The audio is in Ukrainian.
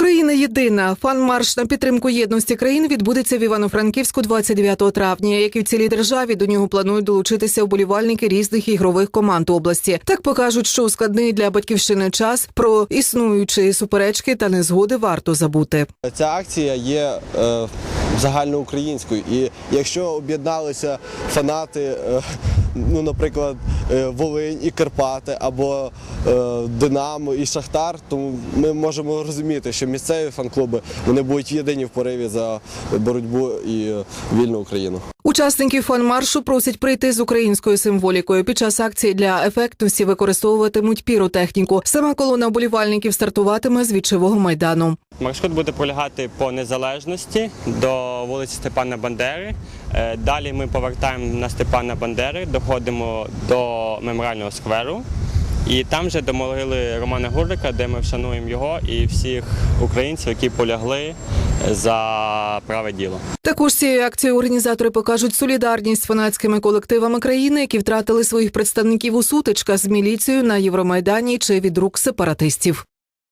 Україна єдина. Фан-марш на підтримку єдності країн відбудеться в Івано-Франківську 29 травня. Як і в цілій державі, до нього планують долучитися вболівальники різних ігрових команд області. Так покажуть, що у складний для батьківщини час про існуючі суперечки та незгоди варто забути. Ця акція є е, загальноукраїнською, і якщо об'єдналися фанати, е, ну, наприклад, е, Волинь і Карпати або е, Динамо і Шахтар, то ми можемо розуміти, що місцеві фан-клуби вони будуть єдині в пориві за боротьбу і вільну Україну. Учасників фан-маршу просять прийти з українською символікою. Під час акції для ефектності використовуватимуть піротехніку. Сама колона вболівальників стартуватиме з вічового майдану. Маршрут буде полягати по незалежності до вулиці Степана Бандери. Е, Далі ми повертаємо на Степана Бандери, доходимо до меморіального скверу. І там же до могили Романа Гурлика, де ми вшануємо його і всіх українців, які полягли за праве діло. Також цією акцією організатори покажуть солідарність з фанатськими колективами країни, які втратили своїх представників у сутичках з міліцією на Євромайдані чи від рук сепаратистів.